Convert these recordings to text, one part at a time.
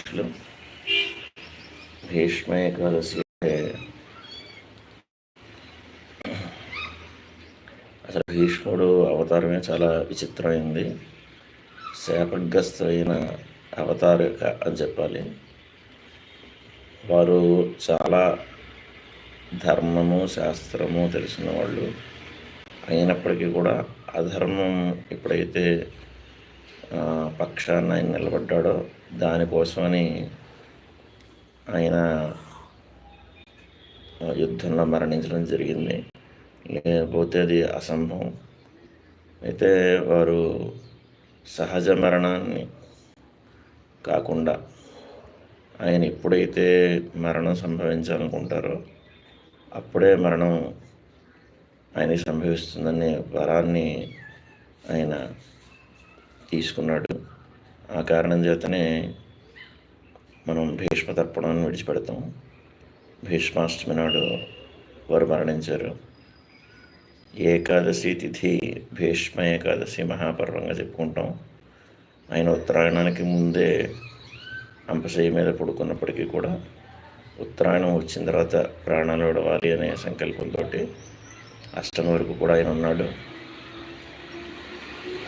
శుభాకాంక్షలు భీష్మ ఏకాదశి అసలు భీష్ముడు అవతారమే చాలా విచిత్రమైంది. శాపగ్రస్తులైన అవతారిక అని చెప్పాలి. వారు చాలా ధర్మము శాస్త్రము తెలిసిన వాళ్ళు. అయినప్పటికీ కూడా అధర్మం ఎప్పుడైతే పక్షాన్ని ఆయన నిలబడ్డాడో దానికోసమని ఆయన యుద్ధంలో మరణించడం జరిగింది. లేకపోతే అది అసంభవం. అయితే వారు సహజ మరణాన్ని కాకుండా ఆయన ఎప్పుడైతే మరణం సంభవించాలనుకుంటారో అప్పుడే మరణం ఆయనకి సంభవిస్తుందనే వరాన్ని ఆయన తీసుకున్నాడు. ఆ కారణం చేతనే మనం భీష్మ తర్పణాన్ని విడిచిపెడతాం భీష్మాష్టమి నాడు వారు మరణించారు. ఏకాదశి తిథి భీష్మ ఏకాదశి మహాపర్వంగా చెప్పుకుంటాం. ఆయన ఉత్తరాయణానికి ముందే అంపశయ్య మీద పడుకున్నప్పటికీ కూడా ఉత్తరాయణం వచ్చిన తర్వాత ప్రాణాలు విడవాలి అనే సంకల్పంతో అష్టమి వరకు కూడా ఆయన ఉన్నాడు.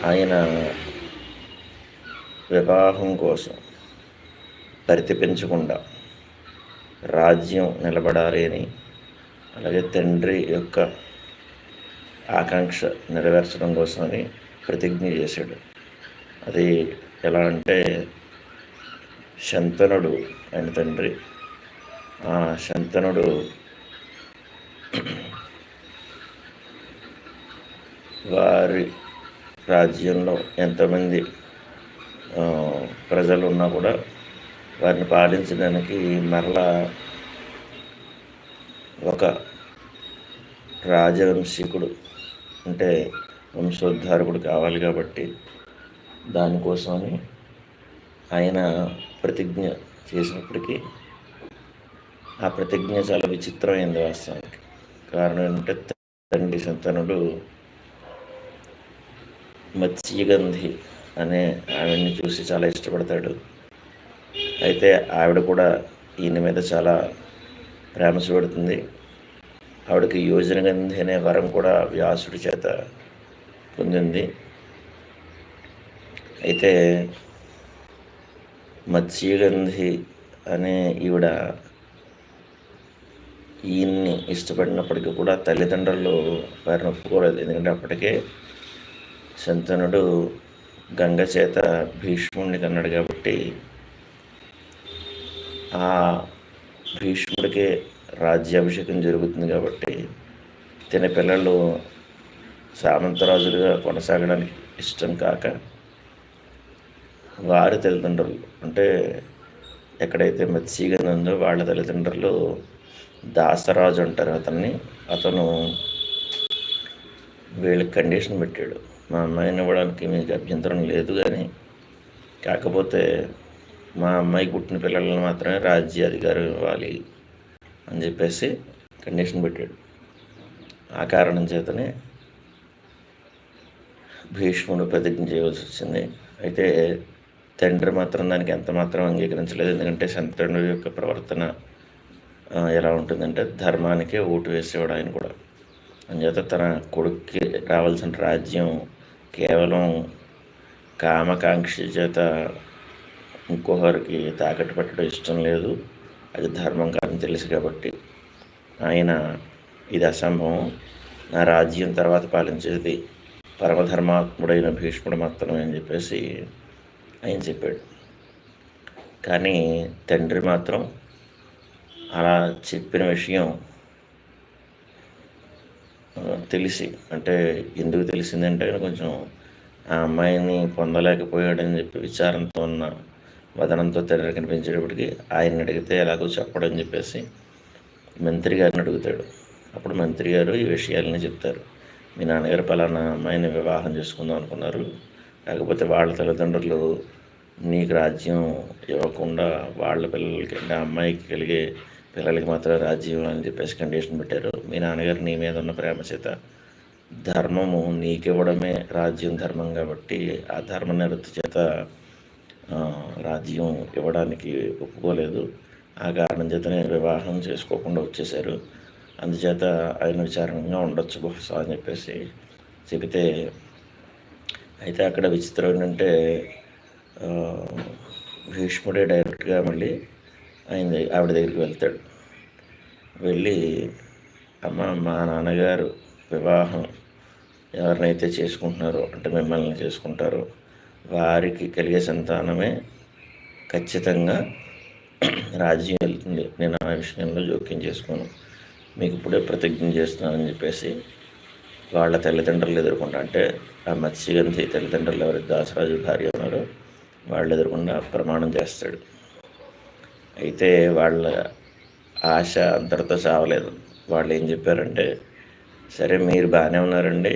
ఆయన వివాహం కోసం పరితిపించకుండా రాజ్యం నిలబడాలి అని అలాగే తండ్రి యొక్క ఆకాంక్ష నెరవేర్చడం కోసమని ప్రతిజ్ఞ చేశాడు. అది ఎలా అంటే శంతనుడు ఆయన తండ్రి. ఆ శంతనుడు వారి రాజ్యంలో ఎంతమంది ప్రజలు ఉన్నా కూడా వారిని పాలించడానికి మరలా ఒక రాజవంశీకుడు అంటే వంశోద్ధారకుడు కావాలి కాబట్టి దానికోసమని ఆయన ప్రతిజ్ఞ చేసినప్పటికీ ఆ ప్రతిజ్ఞ చాలా విచిత్రమైంది వాస్తవానికి. కారణం ఏంటంటే తండ్రి సంతనుడు మత్స్యగంధి అనే ఆవిడని చూసి చాలా ఇష్టపడతాడు. అయితే ఆవిడ కూడా ఈయన మీద చాలా ప్రేమ చూడుతుంది ఆవిడకి యోజనగంధి అనే వరం కూడా వ్యాసుడి చేత పొందింది. అయితే మత్స్యగంధి అనే ఈవిడ ఈయన్ని ఇష్టపడినప్పటికీ కూడా తల్లిదండ్రులు వారిని ఒప్పుకోలేదు. ఎందుకంటే అప్పటికే శంతనుడు గంగ చేత భీష్ముడిని కన్నాడు కాబట్టి ఆ భీష్ముడికే రాజ్యాభిషేకం జరుగుతుంది కాబట్టి తిన పిల్లలు సామంతరాజులుగా కొనసాగడానికి ఇష్టం కాక వారి తల్లిదండ్రులు అంటే ఎక్కడైతే మత్స్యగంధి ఉందో వాళ్ళ తల్లిదండ్రులు దాసరాజు అంటారు అతన్ని. అతను వీళ్ళకి కండిషన్ పెట్టాడు. మా అమ్మాయిని ఇవ్వడానికి మీకు అభ్యంతరం లేదు కానీ కాకపోతే మా అమ్మాయి పుట్టిన పిల్లలను మాత్రమే రాజ్య అధికారం ఇవ్వాలి అని చెప్పేసి కండిషన్ పెట్టాడు. ఆ కారణం చేతనే భీష్ముడు ప్రతిజ్ఞ చేయవలసి వచ్చింది. అయితే తండ్రి మాత్రం దానికి ఎంత మాత్రం అంగీకరించలేదు. ఎందుకంటే శంత్రుడు యొక్క ప్రవర్తన ఎలా ఉంటుందంటే ధర్మానికే ఓటు వేసేవాడు ఆయన కూడా. అంచేత తన కొడుక్కి రావాల్సిన రాజ్యం కేవలం కామకాంక్ష చేత ఇంకొకరికి తాకట్టు పెట్టడం ఇష్టం లేదు. అది ధర్మం కాదని తెలుసు కాబట్టి ఆయన ఇది అసంభవం. నా రాజ్యం తర్వాత పాలించేది పరమధర్మాత్ముడైన భీష్ముడు మాత్రమే అని చెప్పేసి ఆయన చెప్పాడు. కానీ తండ్రి మాత్రం అలా చెప్పిన విషయం తెలిసి. అంటే ఎందుకు తెలిసిందంటే కొంచెం ఆ అమ్మాయిని పొందలేకపోయాడని చెప్పి విచారంతో ఉన్న వదనంతో తెర కనిపించేటప్పటికి ఆయన అడిగితే ఎలాగో చెప్పడని చెప్పేసి మంత్రి గారిని అడుగుతాడు. అప్పుడు మంత్రి గారు ఈ విషయాలని చెప్తారు. మీ నాన్నగారు పలానా అమ్మాయిని వివాహం చేసుకుందాం అనుకున్నారు. కాకపోతే వాళ్ళ తల్లిదండ్రులు నీకు రాజ్యం ఇవ్వకుండా వాళ్ళ పిల్లలకి అంటే ఆ అమ్మాయికి కలిగే పిల్లలకి మాత్రం రాజ్యం అని చెప్పేసి కండిషన్ పెట్టారు. మీ నాన్నగారు నీ మీద ఉన్న ప్రేమ చేత ధర్మము నీకివ్వడమే రాజ్యం ధర్మం కాబట్టి ఆ ధర్మ నిరతి చేత రాజ్యం ఇవ్వడానికి ఒప్పుకోలేదు. ఆ కారణం చేతనే వివాహం చేసుకోకుండా వచ్చేశారు. అందుచేత ఆయన విచారంగా ఉండొచ్చు బహుశా అని చెప్పేసి చెబితే అయితే అక్కడ విచిత్రం ఏంటంటే భీష్ముడే డైరెక్ట్గా మళ్ళీ ఆయన ఆవిడ దగ్గరికి వెళ్తాడు. వెళ్ళి అమ్మ మా నాన్నగారు వివాహం ఎవరినైతే చేసుకుంటున్నారో అంటే మిమ్మల్ని చేసుకుంటారో వారికి కలిగే సంతానమే ఖచ్చితంగా రాజ్యం వెళ్తుంది. నేను ఆ విషయంలో జోక్యం చేసుకోను. మీకు ఇప్పుడే ప్రతిజ్ఞ చేస్తున్నానని చెప్పేసి వాళ్ళ తల్లిదండ్రులు ఎదుర్కొంటా అంటే ఆ మత్స్యగంధి తల్లిదండ్రులు ఎవరి? దాసరాజు భార్య ఉన్నారో వాళ్ళు ఎదుర్కొండా ప్రమాణం చేస్తాడు. అయితే వాళ్ళ ఆశ అంతటితో చావలేదు. వాళ్ళు ఏం చెప్పారంటే సరే మీరు బాగానే ఉన్నారండి.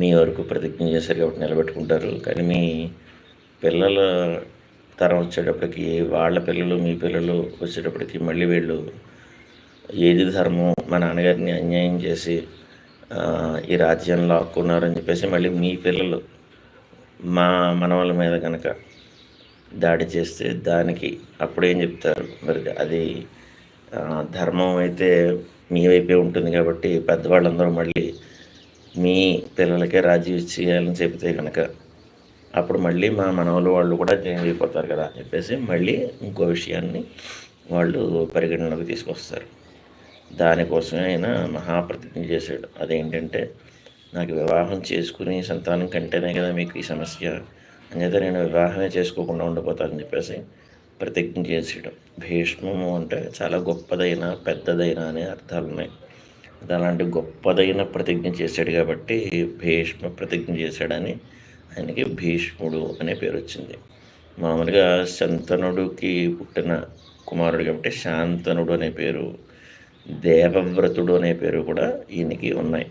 మీ వరకు ప్రతిజ్ఞ చేశారు కాబట్టి నిలబెట్టుకుంటారు. కానీ మీ పిల్లల తరం వచ్చేటప్పటికి వాళ్ళ పిల్లలు మీ పిల్లలు వచ్చేటప్పటికి మళ్ళీ వీళ్ళు ఏది ధర్మం మా నాన్నగారిని అన్యాయం చేసి ఈ రాజ్యంలో ఆక్కున్నారని చెప్పేసి మళ్ళీ మీ పిల్లలు మా మనవల మీద కనుక దాడి చేస్తే దానికి అప్పుడు ఏం చెప్తారు? మరి అది ధర్మం అయితే మీ వైపే ఉంటుంది కాబట్టి పెద్దవాళ్ళందరూ మళ్ళీ మీ పిల్లలకే రాజ్యం చేయాలని చెబితే కనుక అప్పుడు మళ్ళీ మా మనవలు వాళ్ళు కూడా జాయిన్ అయిపోతారు కదా అని చెప్పేసి మళ్ళీ ఇంకో విషయాన్ని వాళ్ళు పరిగణనలోకి తీసుకొస్తారు. దానికోసమే ఆయన మహాప్రతిజ్ఞ చేశాడు. అదేంటంటే నాకు వివాహం చేసుకుని సంతానం కంటేనే కదా మీకు ఈ సమస్య. అంచేత నేను వివాహమే చేసుకోకుండా ఉండిపోతానని చెప్పేసి ప్రతిజ్ఞ చేసేయడం. భీష్మము అంటే చాలా గొప్పదైన పెద్దదైన అనే అర్థాలు ఉన్నాయి. అలాంటి గొప్పదైన ప్రతిజ్ఞ చేశాడు కాబట్టి భీష్మ ప్రతిజ్ఞ చేశాడని ఆయనకి భీష్ముడు అనే పేరు వచ్చింది. మామూలుగా శంతనుడికి పుట్టిన కుమారుడు కాబట్టి శాంతనుడు అనే పేరు దేవవ్రతుడు అనే పేరు కూడా ఈయనకి ఉన్నాయి.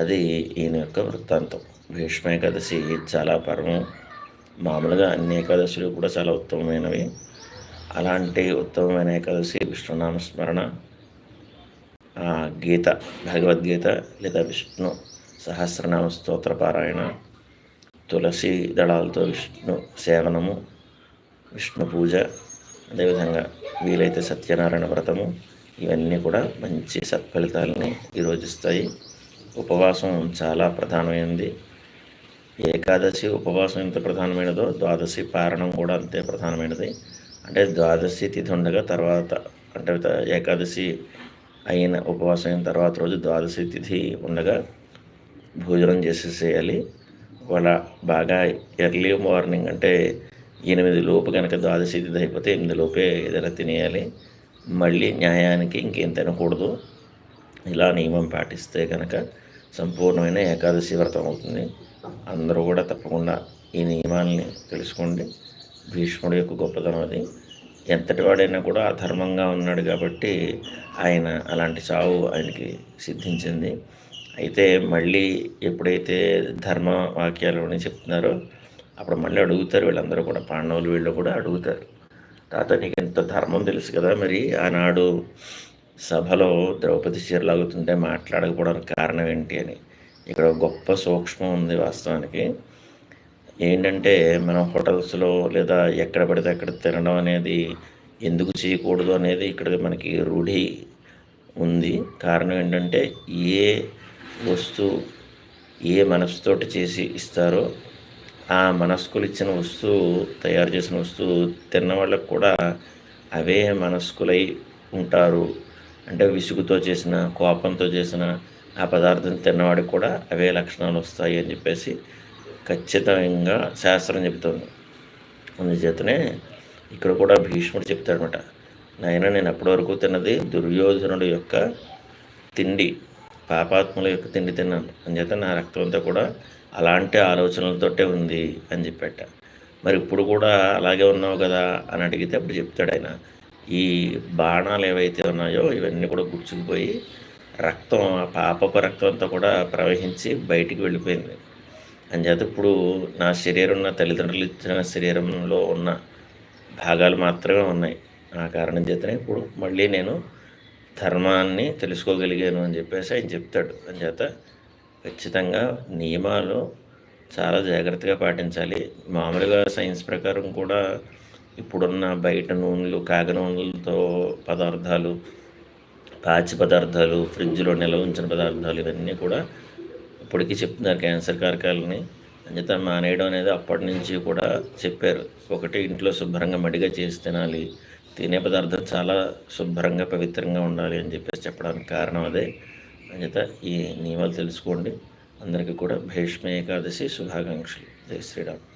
అది ఈయన యొక్క వృత్తాంతం. భీష్మ ఏకాదశి చాలా పరమం. మామూలుగా అన్ని ఏకాదశులు కూడా చాలా ఉత్తమమైనవి. అలాంటి ఉత్తమమైన ఏకాదశి విష్ణునామ స్మరణ గీత భగవద్గీత లేదా విష్ణు సహస్రనామ స్తోత్ర పారాయణ తులసి దళాలతో విష్ణు సేవనము విష్ణు పూజ అదేవిధంగా వీలైతే సత్యనారాయణ వ్రతము ఇవన్నీ కూడా మంచి సత్ఫలితాలని ఈరోజు ఇస్తాయి. ఉపవాసం చాలా ప్రధానమైనది. ఏకాదశి ఉపవాసం ఎంత ప్రధానమైనదో ద్వాదశి పారణం కూడా అంతే ప్రధానమైనది. అంటే ద్వాదశి తిథి ఉండగా తర్వాత అంటే ఏకాదశి అయిన ఉపవాసం అయిన తర్వాత రోజు ద్వాదశి తిథి ఉండగా భోజనం చేసేసేయాలి. వాళ్ళ బాగా ఎర్లీ మార్నింగ్ అంటే ఎనిమిది లోపు కనుక ద్వాదశి తిథి అయిపోతే ఎనిమిది లోపే ఏదైనా తినేయాలి. మళ్ళీ న్యాయానికి ఇంకేం తినకూడదు. ఇలా నియమం పాటిస్తే కనుక సంపూర్ణమైన ఏకాదశి వ్రతం అవుతుంది. అందరూ కూడా తప్పకుండా ఈ నియమాల్ని తెలుసుకోండి. భీష్ముడి యొక్క గొప్పతనం అది. ఎంతటి వాడైనా కూడా అధర్మంగా ఉన్నాడు కాబట్టి ఆయన అలాంటి చావు ఆయనకి సిద్ధించింది. అయితే మళ్ళీ ఎప్పుడైతే ధర్మ వాక్యాలు చెప్తున్నారో అప్పుడు మళ్ళీ అడుగుతారు వీళ్ళందరూ కూడా. పాండవులు వీళ్ళు కూడా అడుగుతారు. తాత నీకు ఎంత ధర్మం తెలుసు కదా మరి? ఆనాడు సభలో ద్రౌపది చీరలాగుతుంటే మాట్లాడకపోవడానికి కారణం ఏంటి అని. ఇక్కడ గొప్ప సూక్ష్మం ఉంది వాస్తవానికి. ఏంటంటే మనం హోటల్స్లో లేదా ఎక్కడ పడితే అక్కడ తినడం అనేది ఎందుకు చేయకూడదు అనేది ఇక్కడ మనకి రూఢి ఉంది. కారణం ఏంటంటే ఏ వస్తువు ఏ మనసుతోటి చేసి ఇస్తారో ఆ మనస్కులు ఇచ్చిన వస్తువు తయారు చేసిన వస్తువు తిన్న వాళ్ళకు కూడా అవే మనస్కులై ఉంటారు. అంటే విసుగుతో చేసిన కోపంతో చేసిన ఆ పదార్థం తిన్నవాడికి కూడా అవే లక్షణాలు వస్తాయి అని చెప్పేసి ఖచ్చితంగా శాస్త్రం చెబుతుంది. అందుచేతనే ఇక్కడ కూడా భీష్ముడు చెప్తాడనమాట నాయన నేను అప్పటి వరకు తిన్నది దుర్యోధనుడు యొక్క తిండి పాపాత్ముల యొక్క తిండి తిన్నాను. అంచేత నా రక్తం అంతా కూడా అలాంటి ఆలోచనలతోటే ఉంది అని చెప్పాట. మరి ఇప్పుడు కూడా అలాగే ఉన్నావు కదా అని అడిగితే అప్పుడు చెప్తాడు ఆయన. ఈ బాణాలు ఏవైతే ఉన్నాయో ఇవన్నీ కూడా గుచ్చుకుపోయి రక్తం ఆ పాపపు రక్తం అంతా కూడా ప్రవహించి బయటికి వెళ్ళిపోయింది. అంచేత ఇప్పుడు నా శరీరం నా తల్లిదండ్రులు ఇచ్చిన శరీరంలో ఉన్న భాగాలు మాత్రమే ఉన్నాయి. ఆ కారణం చేతనే ఇప్పుడు మళ్ళీ నేను ధర్మాన్ని తెలుసుకోగలిగాను అని చెప్పేసి ఆయన చెప్తాడు. అంచేత ఖచ్చితంగా నియమాలు చాలా జాగ్రత్తగా పాటించాలి. మామూలుగా సైన్స్ ప్రకారం కూడా ఇప్పుడున్న బయట నూనెలు కాగ నూనెలతో పదార్థాలు పాచి పదార్థాలు ఫ్రిడ్జ్లో నిల్వ ఉంచిన పదార్థాలు ఇవన్నీ కూడా ఇప్పటికీ చెప్తున్నారు క్యాన్సర్ కారకాలని. అంచేత మానేయడం అనేది అప్పటి నుంచి కూడా చెప్పారు. ఒకటి ఇంట్లో శుభ్రంగా మడిగా చేసి తినాలి. తినే పదార్థం చాలా శుభ్రంగా పవిత్రంగా ఉండాలి అని చెప్పేసి చెప్పడానికి కారణం అదే. అంచేత ఈ నియమాలు తెలుసుకోండి. అందరికీ కూడా భీష్మ ఏకాదశి శుభాకాంక్షలు. జై శ్రీరామ్.